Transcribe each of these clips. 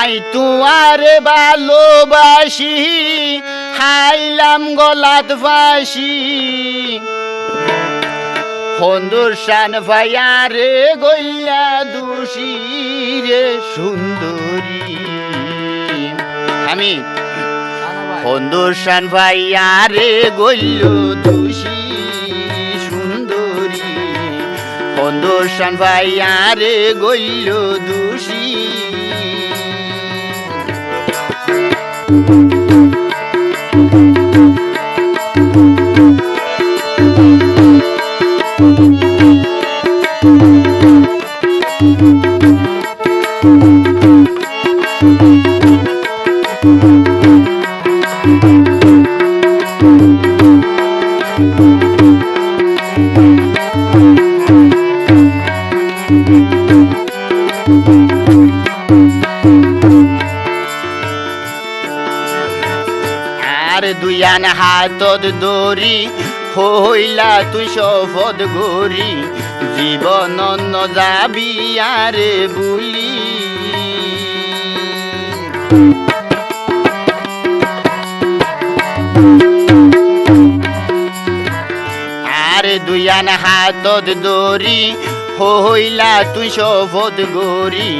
I তুয়ারে ভালোবাসি, হাইলাম গলাত ফাঁসি। হন্দুর শান ভাইয়ারে গইয়া দোষী রে সুন্দরী। আমি হন্দুর শান ভাইয়ারে গইল দোষী। হন্দুর শান ভাইয়ারে গইল দোষী। আর দুয়ান হাতত দরি হইলা তুই শপথ গরি জীবন যাবি আরে বুলি। আর দুয়ান হাতত দরি হইলা তুই শপথ গরি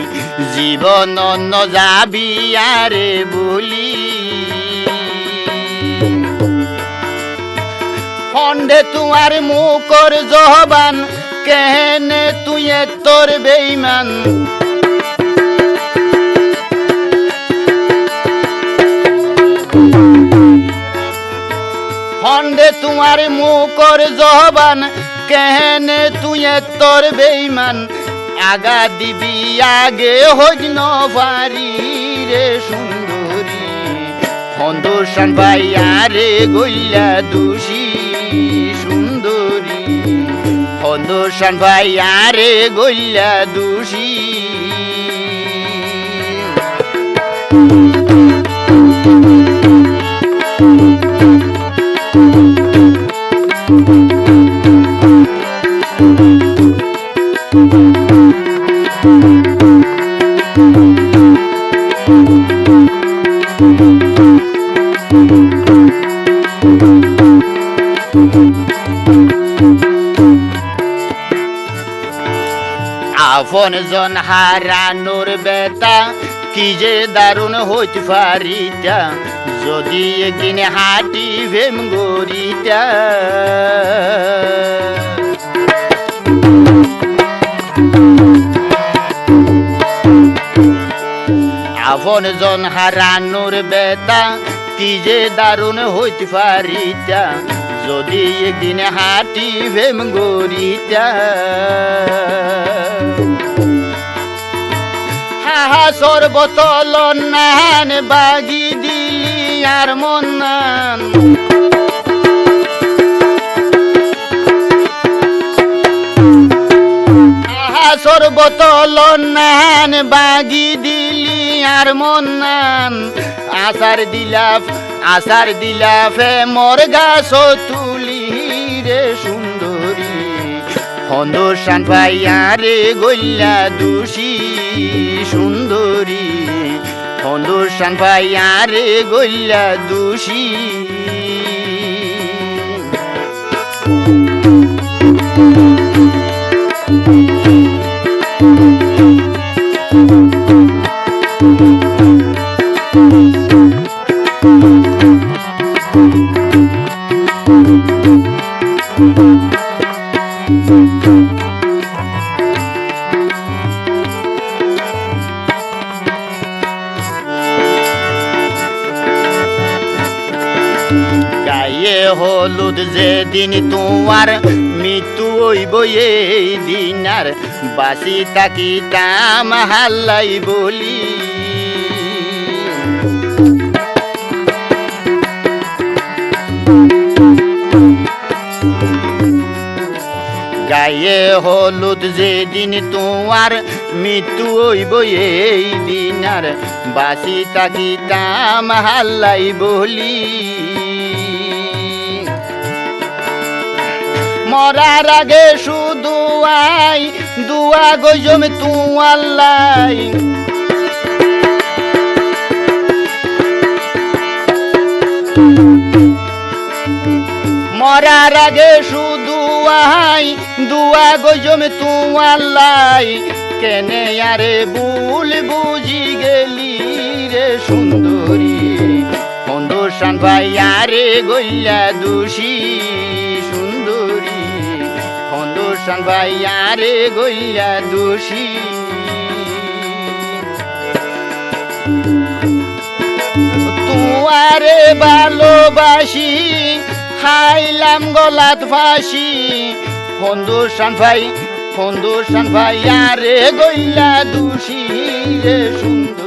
জীবন ন যাবি আরে বুলি। খন্ডে তোমার মুখর জহবান কেহনে তুই তোর বেইমান। খন্ডে তোমার মুখর জহবান কেহনে তুই তোর বেইমান আগা দিবি আগে হইন পারি রে সুন্দরী। সন্তোষান ভাইয়ারে গইলা দোষী সুন্দরী। সন্তোষান ভাইয়ারে গইলা দোষী। আপন জন হারানোর বেতা কি যে দারুণ হইতে পারিতা যদি একদিন হাঁটি ভেম গরিতা আপন জন হারানোর বেতা, কি যে দারুণ হইতে পারিতা, যদি একদিন হাঁটি ভেম গরিতা হাহা সর্বতল নান বাগি দিলি আর মন সর্বতল নান বাগি দিলি আর মন নান আসার দিলাফ আসার দিলাফে মোর গাছ তুলি রে সুন্দরী। হন্দোসান ভাইয়ারে গইলা দোষী সুন্দরী। হন্দোসান ভাইয়ারে গইলা দোষী। গায়ে হলুদ যেদিন তোমার মৃত্যু হইব এই দিন আর বাসি তাকি তাম হাল্লাই বলি। গায়ে হলুদ যেদিন তোমার মৃত্যু হইব, এই দিন আর বাসি তাকি তাম হাল্লাই বলি। মরার আগে শুধু আই, দুয়া গজম তু আল্লাই মরার আগে শুধু আই দুয়া গজম তু আল্লাই কেনে আরে ভুল বুঝি গেলি রে সুন্দরী। সন্তোষান ভাই, আরে গইলা দোষী সুন্দরী। সন্তোষান ভাই, আরে গইলা দোষী। তুয়ারে ভালোবাসি খাইলাম গলাত ফাঁসি। বন্ধু ভাই বন্ধু ভাই আরে গইলা দুষি রে সুন্দর।